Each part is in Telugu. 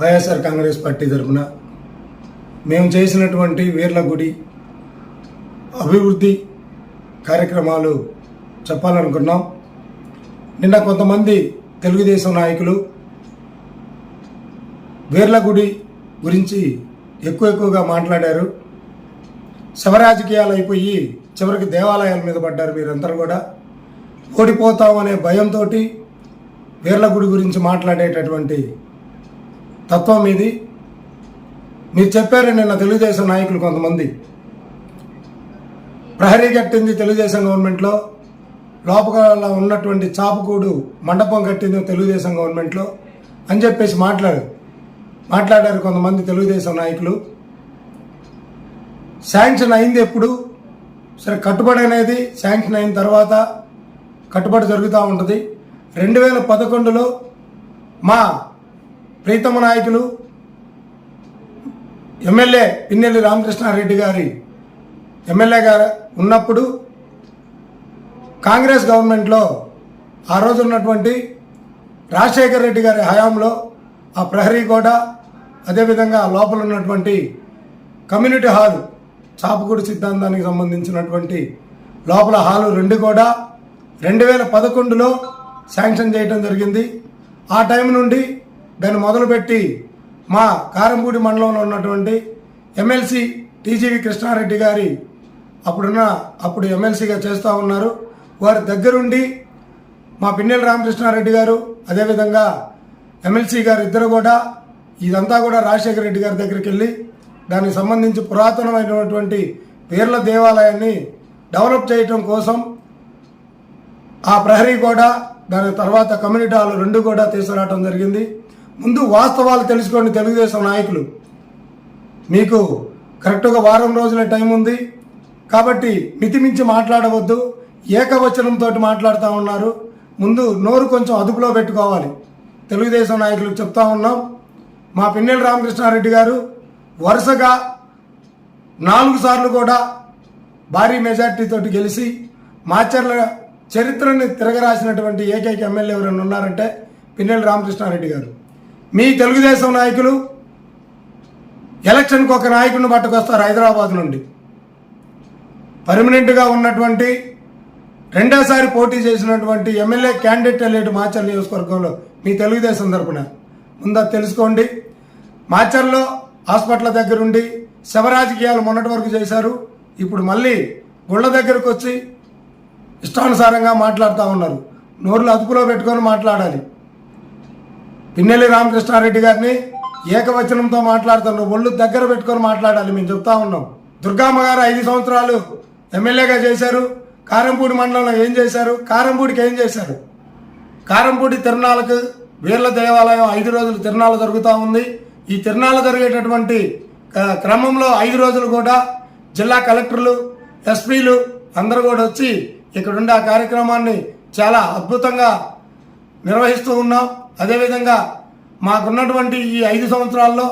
వైఎస్ఆర్ కాంగ్రెస్ పార్టీ తరఫున మేము చేసినటువంటి వీర్ల గుడి అభివృద్ధి కార్యక్రమాలు చెప్పాలనుకున్నాం. నిన్న కొంతమంది తెలుగుదేశం నాయకులు వీర్ల గుడి గురించి ఎక్కువ ఎక్కువగా మాట్లాడారు. శవరాజకీయాలు అయిపోయి చివరికి దేవాలయాల మీద పడ్డారు మీరందరూ కూడా. ఓడిపోతాం అనే భయంతో వీర్ల గుడి గురించి మాట్లాడేటటువంటి తత్వం ఇది. మీరు చెప్పారు నిన్న తెలుగుదేశం నాయకులు కొంతమంది. ప్రహరీ కట్టింది తెలుగుదేశం గవర్నమెంట్లో. లోపల ఉన్నటువంటి చాపుకూడు మండపం కట్టింది తెలుగుదేశం గవర్నమెంట్లో అని చెప్పేసి మాట్లాడారు. మాట్లాడారు కొంతమంది తెలుగుదేశం నాయకులు. శాంక్షన్ అయింది ఎప్పుడు? సరే కట్టుబడి అనేది శాంక్షన్ అయిన తర్వాత కట్టుబడి జరుగుతూ ఉంటుంది. రెండు వేల పదకొండులో మా ప్రీతమ నాయకులు ఎమ్మెల్యే పిన్నెల్లి రామకృష్ణారెడ్డి గారి ఎమ్మెల్యేగా గారు ఉన్నప్పుడు కాంగ్రెస్ గవర్నమెంట్లో ఆ రోజు ఉన్నటువంటి రాజశేఖర్ రెడ్డి గారి హయాంలో ఆ ప్రహరీ గోడ అదేవిధంగా లోపల ఉన్నటువంటి కమ్యూనిటీ హాల్ చాపకూడి సిద్ధాంతానికి సంబంధించినటువంటి లోపల హాలు రెండు కూడా రెండు వేల పదకొండులో శాంక్షన్ చేయడం జరిగింది. ఆ టైం నుండి దాన్ని మొదలుపెట్టి మా కారంపూడి మండలంలో ఉన్నటువంటి ఎమ్మెల్సీ టీజీవి కృష్ణారెడ్డి గారి అప్పుడున్న అప్పుడు ఎమ్మెల్సీగా చేస్తూ ఉన్నారు. వారి దగ్గరుండి మా పిన్నెల రామకృష్ణారెడ్డి గారు అదేవిధంగా ఎమ్మెల్సీ గారు ఇద్దరు కూడా ఇదంతా కూడా రాజశేఖర రెడ్డి గారి దగ్గరికి వెళ్ళి దానికి సంబంధించి పురాతనమైనటువంటి పేర్ల దేవాలయాన్ని డెవలప్ చేయటం కోసం ఆ ప్రహరీ కూడా దాని తర్వాత కమ్యూనిటీ హాల్ రెండు కూడా తీసుకురావడం జరిగింది. ముందు వాస్తవాలు తెలుసుకోండి తెలుగుదేశం నాయకులు. మీకు కరెక్ట్గా వారం రోజుల టైం ఉంది. కాబట్టి మితిమించి మాట్లాడవద్దు. ఏకవచనంతో మాట్లాడుతూ ఉన్నారు. ముందు నోరు కొంచెం అదుపులో పెట్టుకోవాలి. తెలుగుదేశం నాయకులకు చెప్తా ఉన్నాం. మా పిన్నెల రామకృష్ణారెడ్డి గారు వరుసగా నాలుగు సార్లు కూడా భారీ మెజార్టీతో గెలిచి మాచర్ల చరిత్రని తిరగరాసినటువంటి ఏకైక ఎమ్మెల్యే ఎవరైనా ఉన్నారంటే పిన్నెల రామకృష్ణారెడ్డి గారు. మీ తెలుగుదేశం నాయకులు ఎలక్షన్కి ఒక నాయకుడిని పట్టుకొస్తారు హైదరాబాద్ నుండి. పర్మనెంట్గా ఉన్నటువంటి రెండోసారి పోటీ చేసినటువంటి ఎమ్మెల్యే క్యాండిడేట్ వెళ్ళేటి మాచర్ల నియోజకవర్గంలో మీ తెలుగుదేశం తరపున. ముందా తెలుసుకోండి. మాచర్లో హాస్పిటల్ దగ్గరుండి శవరాజకీయాలు మొన్నటి వరకు చేశారు. ఇప్పుడు మళ్ళీ గుళ్ళ దగ్గరకు వచ్చి ఇష్టానుసారంగా మాట్లాడుతూ ఉన్నారు. నోరులు అదుపులో పెట్టుకొని మాట్లాడాలి. పిన్నెల్లి రామకృష్ణారెడ్డి గారిని ఏకవచనంతో మాట్లాడుతున్నారు ఒళ్ళు దగ్గర పెట్టుకొని మాట్లాడాలి. మేము చెప్తా ఉన్నాం. దుర్గామ్మ గారు ఐదు సంవత్సరాలు ఎమ్మెల్యేగా చేశారు. కారంపూడి మండలంలో ఏం చేశారు? కారంపూడికి ఏం చేశారు? కారంపూడి తిరునాళ్ళకు వీర్ల దేవాలయం ఐదు రోజులు తిరునాళ్ళ జరుగుతూ ఉంది. ఈ తిరునాళ్ళ జరిగేటటువంటి క- క్రమంలో ఐదు రోజులు కూడా జిల్లా కలెక్టర్లు ఎస్పీలు అందరూ కూడా వచ్చి ఇక్కడుండే ఆ కార్యక్రమాన్ని చాలా అద్భుతంగా నిర్వహిస్తూ ఉన్నాం. అదేవిధంగా మాకున్నటువంటి ఈ ఐదు సంవత్సరాల్లో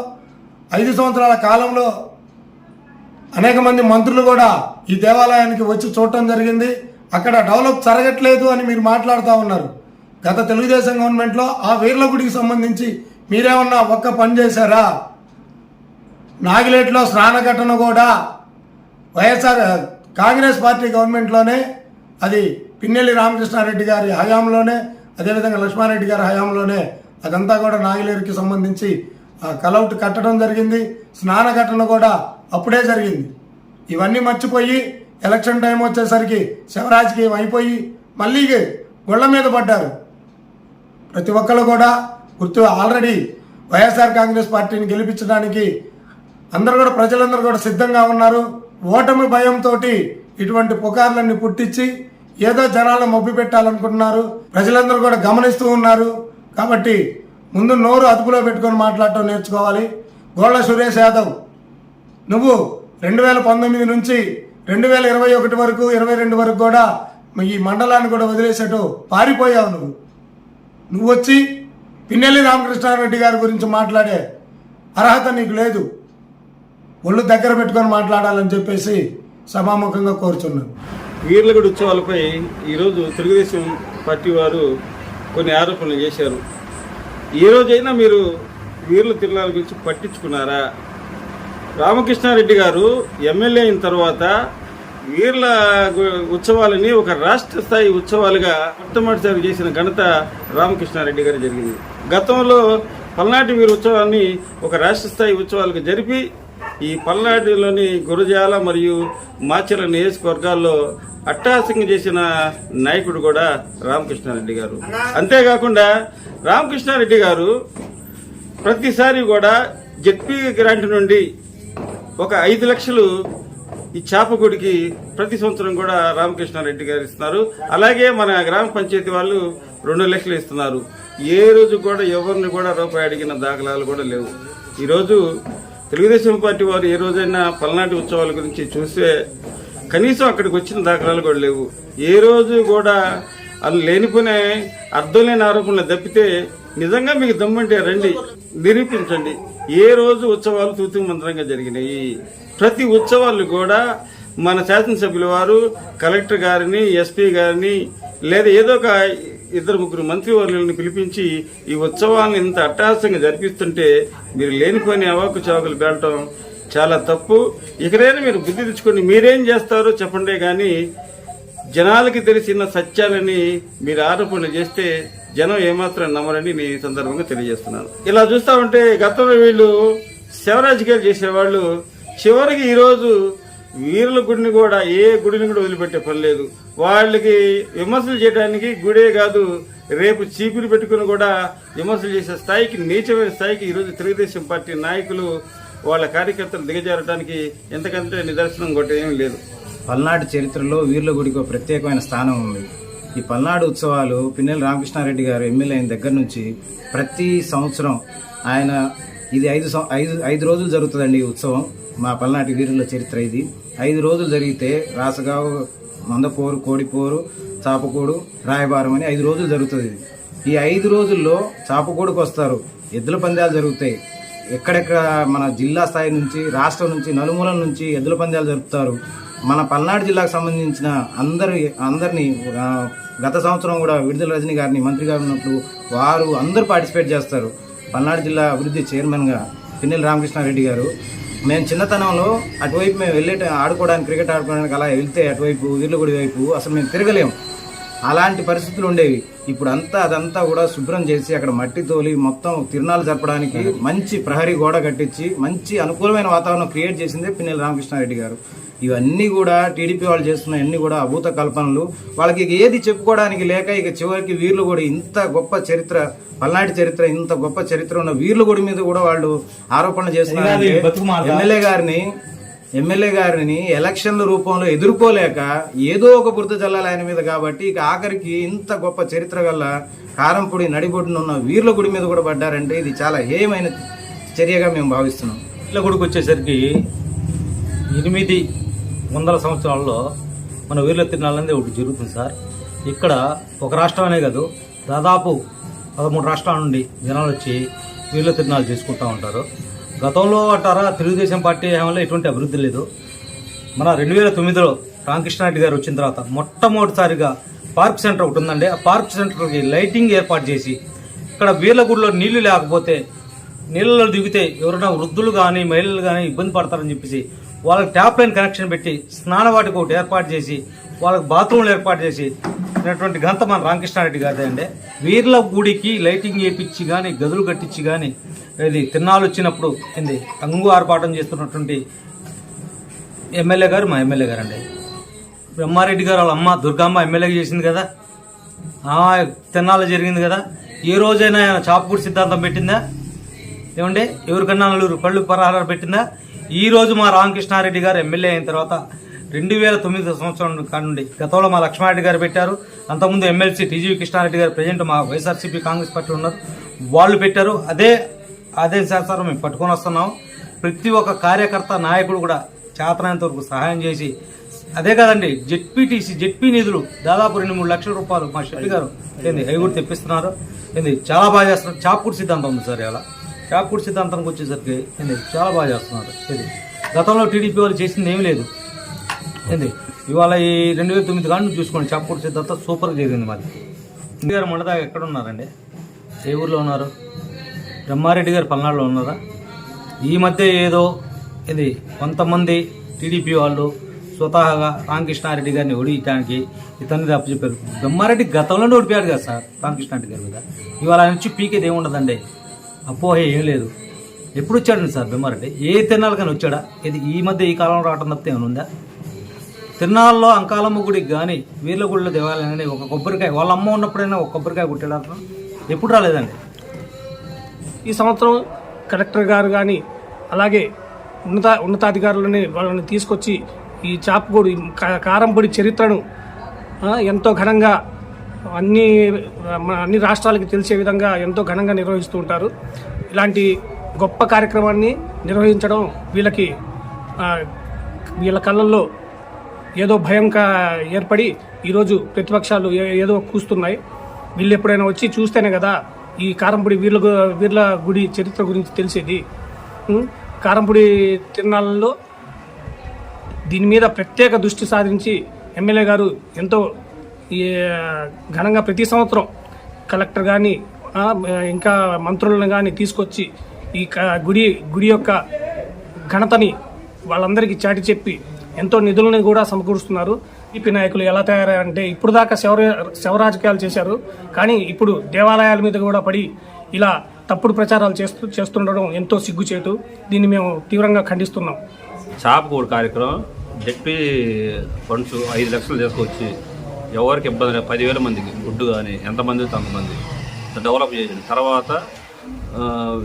ఐదు సంవత్సరాల కాలంలో అనేక మంది మంత్రులు కూడా ఈ దేవాలయానికి వచ్చి చూడటం జరిగింది. అక్కడ డెవలప్ జరగట్లేదు అని మీరు మాట్లాడుతూ ఉన్నారు. గత తెలుగుదేశం గవర్నమెంట్లో ఆ వీర్ల గుడికి సంబంధించి మీరేమన్నా ఒక్క పని చేశారా? నాగిలేట్లో స్నానఘటన కూడా వైఎస్ఆర్ కాంగ్రెస్ పార్టీ గవర్నమెంట్లోనే అది పిన్నెల్లి రామకృష్ణారెడ్డి గారి హయాంలోనే అదేవిధంగా లక్ష్మారెడ్డి గారి హయాంలోనే అదంతా కూడా నాగిలేరుకి సంబంధించి ఆ కలౌట్ కట్టడం జరిగింది. స్నాన ఘటన కూడా అప్పుడే జరిగింది. ఇవన్నీ మర్చిపోయి ఎలక్షన్ టైం వచ్చేసరికి శివరాజకీయం అయిపోయి మళ్ళీ గుళ్ళ మీద పడ్డారు. ప్రతి ఒక్కరు కూడా గుర్తు ఆల్రెడీ వైఎస్ఆర్ కాంగ్రెస్ పార్టీని గెలిపించడానికి అందరూ కూడా ప్రజలందరూ కూడా సిద్ధంగా ఉన్నారు. ఓటమి భయంతో ఇటువంటి పుకార్లన్నీ పుట్టించి ఏదో జనాలను మొబ్బి పెట్టాలనుకుంటున్నారు. ప్రజలందరూ కూడా గమనిస్తూ ఉన్నారు. కాబట్టి ముందు నోరు అదుపులో పెట్టుకొని మాట్లాడటం నేర్చుకోవాలి. గోళ్ళ సురేష్ యాదవ్ నువ్వు రెండు వేల పంతొమ్మిది నుంచి రెండు వేల ఇరవై ఒకటి వరకు ఇరవై రెండు వరకు కూడా ఈ మండలాన్ని కూడా వదిలేసేటు పారిపోయావు నువ్వు. నువ్వు వచ్చి పిన్నెల్లి రామకృష్ణారెడ్డి గారి గురించి మాట్లాడే అర్హత నీకు లేదు. ఒళ్ళు దగ్గర పెట్టుకొని మాట్లాడాలని చెప్పేసి సభాముఖంగా కోరుచున్నాను. వీర్లగూడి ఉత్సవాలపై ఈరోజు తెలుగుదేశం పార్టీ వారు కొన్ని ఆరోపణలు చేశారు. ఏ రోజైనా మీరు వీర్ల తిరునాళ్ళ గురించి పట్టించుకున్నారా? రామకృష్ణారెడ్డి గారు ఎమ్మెల్యే అయిన తర్వాత వీర్ల ఉత్సవాలని ఒక రాష్ట్ర స్థాయి ఉత్సవాలుగా మొట్టమొదటిసారి చేసిన ఘనత రామకృష్ణారెడ్డి గారు జరిగింది. గతంలో పల్నాటి వీర ఉత్సవాన్ని ఒక రాష్ట్ర స్థాయి ఉత్సవాలుగా జరిపి ఈ పల్నాటిలోని గురజాల మరియు మాచర్ల నియోజకవర్గాల్లో అట్టాసంగా చేసిన నాయకుడు కూడా రామకృష్ణారెడ్డి గారు. అంతేకాకుండా రామకృష్ణారెడ్డి గారు ప్రతిసారి కూడా జెడ్పీ గ్రాంట్ నుండి ఒక ఐదు లక్షలు ఈ చాపగుడికి ప్రతి సంవత్సరం కూడా రామకృష్ణారెడ్డి గారు ఇస్తున్నారు. అలాగే మన గ్రామ పంచాయతీ వాళ్ళు రెండు లక్షలు ఇస్తున్నారు. ఏ రోజు కూడా ఎవరిని కూడా రూపాయి అడిగిన దాఖలాలు కూడా లేవు. ఈరోజు తెలుగుదేశం పార్టీ వారు ఏ రోజైనా పల్నాటి ఉత్సవాల గురించి చూస్తే కనీసం అక్కడికి వచ్చిన దాఖలాలు కూడా లేవు. ఏ రోజు కూడా అది లేనిపోయిన అర్థం లేని ఆరోపణలు తప్పితే నిజంగా మీకు దమ్మంటే రండి నిరూపించండి. ఏ రోజు ఉత్సవాలు తూతూ మంత్రంగా జరిగినాయి? ప్రతి ఉత్సవాలు కూడా మన శాసనసభ్యుల వారు కలెక్టర్ గారిని ఎస్పీ గారిని లేదా ఏదో ఒక ఇద్దరు ముగ్గురు మంత్రివర్యులను పిలిపించి ఈ ఉత్సవాన్ని ఇంత అట్టహాసంగా జరిపిస్తుంటే మీరు లేనిపోయిన అవాకు చావకులు పేలటం చాలా తప్పు. ఇకనైనా మీరు బుద్ధి తెచ్చుకొని మీరేం చేస్తారో చెప్పండే కానీ జనాలకి తెలిసిన సత్యాలని మీరు ఆరోపణలు చేస్తే జనం ఏమాత్రం నమ్మరని నేను ఈ సందర్భంగా తెలియజేస్తున్నాను. ఇలా చూస్తా ఉంటే గతంలో వీళ్ళు శివరాజకీయాలు చేసేవాళ్ళు చివరికి ఈరోజు వీరుల గుడిని కూడా ఏ గుడిని కూడా వదిలిపెట్టే పని లేదు. వాళ్ళకి విమర్శలు చేయడానికి గుడే కాదు రేపు చీపురు పెట్టుకుని కూడా విమర్శలు చేసే స్థాయికి నీచమైన స్థాయికి ఈరోజు తెలుగుదేశం పార్టీ నాయకులు వాళ్ళ కార్యకర్తలు దిగజారడానికి ఎంతకంటే నిదర్శనం కొట్టేం ఏమీ లేదు. పల్నాడు చరిత్రలో వీరుల గుడికి ఒక ప్రత్యేకమైన స్థానం ఉంది. ఈ పల్నాడు ఉత్సవాలు పిన్నెల రామకృష్ణారెడ్డి గారు ఎమ్మెల్యే అయిన దగ్గర నుంచి ప్రతి సంవత్సరం ఆయన ఇది ఐదు ఐదు ఐదు రోజులు జరుగుతుందండి ఈ ఉత్సవం. మా పల్నాటి వీరుల చరిత్ర ఇది. ఐదు రోజులు జరిగితే రాసగావు మందపోరు కోడిపోరు చాపకోడు రాయబారం అని ఐదు రోజులు జరుగుతుంది ఈ ఐదు రోజుల్లో చాపకోడుకు వస్తారు. ఎద్దుల పందాలు జరుగుతాయి. ఎక్కడెక్కడ మన జిల్లా స్థాయి నుంచి రాష్ట్రం నుంచి నలుమూలల నుంచి ఎద్దుల పందాలు జరుపుతారు. మన పల్నాడు జిల్లాకు సంబంధించిన అందరి అందరినీ గత సంవత్సరం కూడా విడుదల రజని గారిని మంత్రి గారు ఉన్నప్పుడు వారు అందరూ పార్టిసిపేట్ చేస్తారు. పల్నాడు జిల్లా అభివృద్ధి చైర్మన్గా పిన్నెల రామకృష్ణారెడ్డి గారు. మేము చిన్నతనంలో అటువైపు మేము వెళ్ళే ఆడుకోవడానికి క్రికెట్ ఆడుకోవడానికి అలా వెళ్తే అటువైపు వీర్లగుడి వైపు అసలు మేము తిరగలేము. అలాంటి పరిస్థితులు ఉండేవి. ఇప్పుడు అంతా అదంతా కూడా శుభ్రం చేసి అక్కడ మట్టి తోలి మొత్తం తిరునాళ్ళు జరపడానికి మంచి ప్రహరీ గోడ కట్టించి మంచి అనుకూలమైన వాతావరణం క్రియేట్ చేసిందే పిన్నెల రామకృష్ణారెడ్డి గారు. ఇవన్నీ కూడా టీడీపీ వాళ్ళు చేస్తున్న అన్ని కూడా అభూత కల్పనలు. వాళ్ళకి ఇక ఏది చెప్పుకోవడానికి లేక ఇక చివరికి వీర్లు కూడా ఇంత గొప్ప చరిత్ర పల్నాటి చరిత్ర ఇంత గొప్ప చరిత్ర ఉన్న వీర్ల గుడి మీద కూడా వాళ్ళు ఆరోపణలు చేస్తున్నారు ఎమ్మెల్యే గారిని ఎమ్మెల్యే గారిని ఎలక్షన్ల రూపంలో ఎదుర్కోలేక ఏదో ఒక బురద జల్లాలి ఆయన మీద కాబట్టి ఇక ఆఖరికి ఇంత గొప్ప చరిత్ర గల కారంపొడి నడిబొడ్డున ఉన్న వీర్ల గుడి మీద కూడా పడ్డారంటే ఇది చాలా హేయమైన చర్యగా మేము భావిస్తున్నాం. వీర్ల గుడికి వచ్చేసరికి ఎనిమిది వందల సంవత్సరాల్లో మన వీర్ల తిరునాళ్ళు అనేది ఒకటి జరుగుతుంది సార్. ఇక్కడ ఒక రాష్ట్రమనే కాదు దాదాపు పదమూడు రాష్ట్రాల నుండి జనాలు వచ్చి వీర్ల తిరునాళ్ళు చేసుకుంటూ ఉంటారు. గతంలో అంటారా తెలుగుదేశం పార్టీ హయాంలో ఎటువంటి అభివృద్ధి లేదు. మన రెండు వేల తొమ్మిదిలో రామకృష్ణారెడ్డి గారు వచ్చిన తర్వాత మొట్టమొదటిసారిగా పార్క్ సెంటర్ ఒకటి ఉందండి. ఆ పార్క్ సెంటర్కి లైటింగ్ ఏర్పాటు చేసి ఇక్కడ వీర్లగూడలో నీళ్ళు లేకపోతే నీళ్ళలో దిగితే ఎవరైనా వృద్ధులు కానీ మహిళలు కానీ ఇబ్బంది పడతారని చెప్పేసి వాళ్ళకి ట్యాప్ లైన్ కనెక్షన్ పెట్టి స్నానవాటికి ఒకటి ఏర్పాటు చేసి వాళ్ళకి బాత్రూమ్లు ఏర్పాటు చేసి అటువంటి ఘనత మన రామకృష్ణారెడ్డి గారిదే అండి. వీర్ల గుడికి లైటింగ్ వేయించి కానీ గదులు కట్టించి కానీ ఇది తిన్నాళ్ళు వచ్చినప్పుడు ఏంది తంగు ఆర్పాటం చేస్తున్నటువంటి ఎమ్మెల్యే గారు మా ఎమ్మెల్యే గారు అండి బ్రహ్మారెడ్డి గారు వాళ్ళ అమ్మ దుర్గమ్మ ఎమ్మెల్యేగా చేసింది కదా. ఆ తిన్నాళ్ళు జరిగింది కదా. ఏ రోజైనా ఆయన చాపకూడి సిద్ధాంతం పెట్టిందా? ఏమండి? ఎవరికన్నా నలుగురు పళ్ళు పరహారాలు పెట్టిందా? ఈ రోజు మా రామకృష్ణారెడ్డి గారు ఎమ్మెల్యే అయిన తర్వాత రెండు వేల తొమ్మిది సంవత్సరం నుండి గతంలో మా లక్ష్మారెడ్డి గారు పెట్టారు. అంతకుముందు ఎమ్మెల్సీ టీజీవీ కృష్ణారెడ్డి గారు ప్రజెంట్ మా వైఎస్ఆర్సీపీ కాంగ్రెస్ పార్టీ ఉన్నారు. వాళ్ళు పెట్టారు. అదే అదే శాస్త్రం మేము పట్టుకొని వస్తున్నాం. ప్రతి ఒక్క కార్యకర్త నాయకుడు కూడా చేతనంత వరకు సహాయం చేసి అదే కాదండి జెడ్పీటీసీ జెడ్పీ నిధులు దాదాపు రెండు మూడు లక్షల రూపాయలు మా షెట్టి గారు ఏంది అవి కూడా తెప్పిస్తున్నారు. ఏంది చాలా బాగా చేస్తున్నారు. చాపూర్ సిద్ధాంతం ఉంది సార్ ఇలా చాపకూడి సిద్ధాంతానికి వచ్చేసరికి ఏంది చాలా బాగా చేస్తున్నారు. ఇది గతంలో టీడీపీ వాళ్ళు చేసింది ఏమీ లేదు. ఏంది ఇవాళ ఈ రెండు వేల తొమ్మిది కానీ చూసుకోండి చాపకూడి సిద్ధాంతం సూపర్గా జరిగింది మాది. ఇంటి గారు మొండదాకా ఎక్కడ ఉన్నారండి? ఏ ఊర్లో ఉన్నారు? బ్రహ్మారెడ్డి గారు పల్నాడులో ఉన్నారా? ఈ మధ్య ఏదో ఇది కొంతమంది టీడీపీ వాళ్ళు స్వతహాగా రామకృష్ణారెడ్డి గారిని ఓడించడానికి ఇతన్ని తప్పు చెప్పారు. బ్రహ్మారెడ్డి గతంలోనే ఓడిపోయాడు కదా సార్ రామకృష్ణారెడ్డి గారి మీద. ఇవాళ నుంచి పీకేది ఏముండదండి అపోహ ఏం లేదు. ఎప్పుడు వచ్చాడండి సార్ బ్రహ్మారెడ్డి ఏ తిరణాలు కానీ వచ్చాడా? ఇది ఈ మధ్య ఈ కాలంలో రావటం తప్పితే ఏమైనా ఉందా? తిరునాళ్ళలో అంకాలమ్మ గుడికి కానీ వీర్లగుళ్ళ దేవాలయం కానీ ఒక కొబ్బరికాయ వాళ్ళ అమ్మ ఉన్నప్పుడైనా ఒక కొబ్బరికాయ కొట్టాడు ఎప్పుడు రాలేదండి. ఈ సంవత్సరం కలెక్టర్ గారు కానీ అలాగే ఉన్నత ఉన్నతాధికారులని వాళ్ళని తీసుకొచ్చి ఈ చాపగూడి కా- కారంపొడి చరిత్రను ఎంతో ఘనంగా అన్ని మన అన్ని రాష్ట్రాలకి తెలిసే విధంగా ఎంతో ఘనంగా నిర్వహిస్తూ ఉంటారు. ఇలాంటి గొప్ప కార్యక్రమాన్ని నిర్వహించడం వీళ్ళకి వీళ్ళ కళ్ళల్లో ఏదో భయం ఏర్పడి ఈరోజు ప్రతిపక్షాలు ఏ- ఏదో కూస్తున్నాయి. వీళ్ళు ఎప్పుడైనా వచ్చి చూస్తేనే కదా ఈ కారంపొడి వీళ్ళ గు- వీర్ల గుడి చరిత్ర గురించి తెలిసేది. ఉం? కారంపొడి తిరునాళ్ళలో దీని మీద ప్రత్యేక దృష్టి సాధించి ఎమ్మెల్యే గారు ఎంతో ఘనంగా ప్రతి సంవత్సరం కలెక్టర్ కానీ ఇంకా మంత్రులను కానీ తీసుకొచ్చి ఈ గుడి గుడి యొక్క ఘనతని వాళ్ళందరికీ చాటి చెప్పి ఎంతో నిధులను కూడా సమకూరుస్తున్నారు. టీపీ నాయకులు ఎలా తయారంటే ఇప్పుడు దాకా శవ శవరాజకీయాలు చేశారు. కానీ ఇప్పుడు దేవాలయాల మీద కూడా పడి ఇలా తప్పుడు ప్రచారాలు చేస్తూ చేస్తుండడం ఎంతో సిగ్గుచేటు. దీన్ని మేము తీవ్రంగా ఖండిస్తున్నాం. చాపకూడు కార్యక్రమం. చెప్పి ఫండ్స్ ఐదు లక్షలు తీసుకొచ్చి ఎవరికి ఇబ్బంది లేదు. పదివేల మందికి ఫుడ్ కానీ ఎంతమంది అంతమంది డెవలప్ చేసింది తర్వాత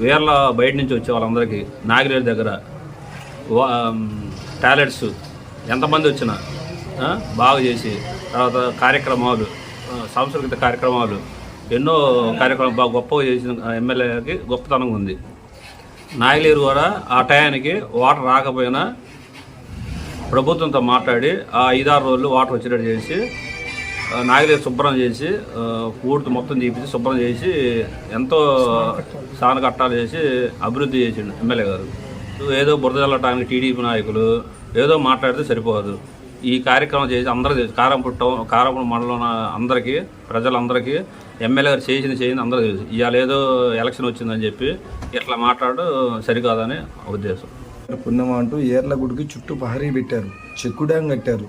వేర్ల బయట నుంచి వచ్చే వాళ్ళందరికీ నాగిరేడు దగ్గర టాయిలెట్స్ ఎంతమంది వచ్చినా బాగా చేసి తర్వాత కార్యక్రమాలు సాంస్కృతిక కార్యక్రమాలు ఎన్నో కార్యక్రమాలు బాగా గొప్పగా చేసిన ఎమ్మెల్యేకి గొప్పతనం ఉంది. నాయలేరు కూడా ఆ టయానికి వాటర్ రాకపోయినా ప్రభుత్వంతో మాట్లాడి ఆ ఐదారు రోజులు వాటర్ వచ్చేటట్టు చేసి ఆ, శుభ్రం చేసి పూర్తి మొత్తం తీపించి శుభ్రం చేసి ఎంతో సానకట్టాలు చేసి అభివృద్ధి చేసిండు ఎమ్మెల్యే గారు. ఏదో బురద చల్లటానికి టీడీపీ నాయకులు ఏదో మాట్లాడితే సరిపోదు. ఈ కార్యక్రమం చేసి అందరూ తెలుసు. కారం పుట్టం కారం మండలం అందరికీ ప్రజలందరికీ ఎమ్మెల్యే గారు చేసింది చేసింది అందరూ తెలుసు. ఇవాళ ఏదో ఎలక్షన్ వచ్చిందని చెప్పి ఇట్లా మాట్లాడు సరికాదని ఉద్దేశం. పుణ్యమంటూ ఏర్ల గుడికి చుట్టూ పహరీ పెట్టారు. చెక్కు డ్యాం కట్టారు.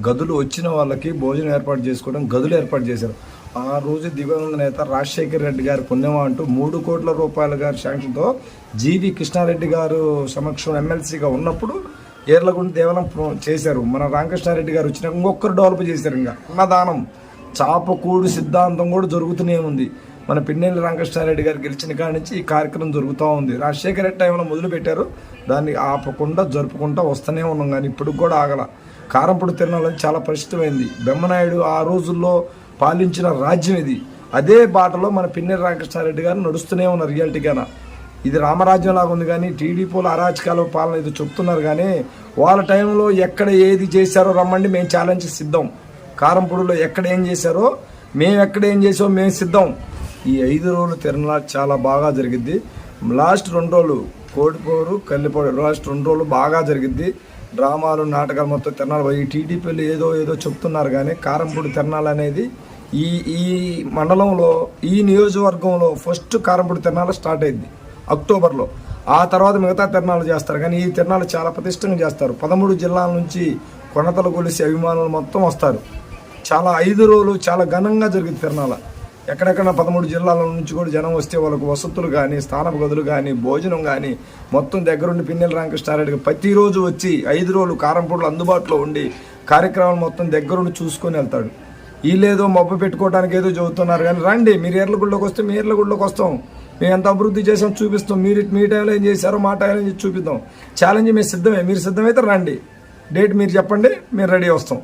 గదులు వచ్చిన వాళ్ళకి భోజనం ఏర్పాటు చేసుకోవడం గదులు ఏర్పాటు చేశారు. ఆ రోజు దివంగత నేత రాజశేఖర రెడ్డి గారి పుణ్యమా అంటూ మూడు కోట్ల రూపాయల గారి శాంక్షన్తో జీవి కృష్ణారెడ్డి గారు సమక్షం ఎమ్మెల్సీగా ఉన్నప్పుడు ఏర్లగుండి దేవాలయం చేశారు. మన రామకృష్ణారెడ్డి గారు వచ్చినాక ఇంకొకరు డెవలప్ చేశారు ఇంకా. అన్నదానం చాపకూడు సిద్ధాంతం కూడా జరుగుతూనే ఉంది. మన పిన్నెల్లి రామకృష్ణారెడ్డి గారు గెలిచిన కాడి నుంచి ఈ కార్యక్రమం జరుగుతూ ఉంది. రాజశేఖర రెడ్డి టైంలో మొదలు పెట్టారు. దాన్ని ఆపకుండా జరుపుకుంటూ వస్తూనే ఉన్నాం కానీ ఇప్పుడు కూడా ఆగల. కారంపొడి తిరణాలని చాలా ప్రసిద్ధమైంది బెమ్మనాయుడు ఆ రోజుల్లో పాలించిన రాజ్యం ఇది. అదే బాటలో మన పిన్నెల్లి రామకృష్ణారెడ్డి గారు నడుస్తూనే ఉన్నారు రియాలిటీగాన ఇది రామరాజ్యం లాగా ఉంది కానీ టీడీపీలు అరాచకాల పాలన ఇది చెప్తున్నారు కానీ వాళ్ళ టైంలో ఎక్కడ ఏది చేశారో రమ్మండి మేము ఛాలెంజ్ సిద్ధం. కారంపూడిలో ఎక్కడ ఏం చేశారో మేము ఎక్కడ ఏం చేసామో మేము సిద్ధం. ఈ ఐదు రోజులు తిరణాలు చాలా బాగా జరిగింది లాస్ట్ రెండు రోజులు కోడిపోరు కల్లిపోరు లాస్ట్ రెండు రోజులు బాగా జరిగింది డ్రామాలు నాటకాలు మొత్తం తిరణాలు ఈ టీడీపీలు ఏదో ఏదో చెప్తున్నారు కానీ కారంపూడి తిరణాలు అనేది ఈ ఈ మండలంలో ఈ నియోజకవర్గంలో ఫస్ట్ కారంపూడి తిరణాలు స్టార్ట్ అయింది అక్టోబర్లో. ఆ తర్వాత మిగతా తిరణాలు చేస్తారు కానీ ఈ తిరణాలు చాలా ప్రతిష్టంగా చేస్తారు. పదమూడు జిల్లాల నుంచి కొనతలు కొలిసి అభిమానులు మొత్తం వస్తారు. చాలా ఐదు రోజులు చాలా ఘనంగా జరిగింది తిరణాల ఎక్కడెక్కడ పదమూడు జిల్లాల నుంచి కూడా జనం వస్తే వాళ్ళకు వసతులు కానీ స్థానపు గదులు కానీ భోజనం కానీ మొత్తం దగ్గరుండి పిన్నెల రామకృష్ణారెడ్డికి ప్రతిరోజు వచ్చి ఐదు రోజులు కారంపూడలు అందుబాటులో ఉండి కార్యక్రమాలు మొత్తం దగ్గరుండి చూసుకొని వెళ్తాడు. వీళ్ళేదో మబ్బు పెట్టుకోవడానికి ఏదో చెబుతున్నారు కానీ రండి మీరు ఎర్లగుడ్లోకి వస్తే మీ ఎర్లగుడ్లోకి వస్తాం. మేము ఎంత అభివృద్ధి చేసాం చూపిస్తాం. మీరు మీ టైంలో ఏం చేశారో మా టైంలో ఏం చూపిద్దాం. ఛాలెంజ్ మేము సిద్ధమే. మీరు సిద్ధమైతే రండి. డేట్ మీరు చెప్పండి మేము రెడీ వస్తాం.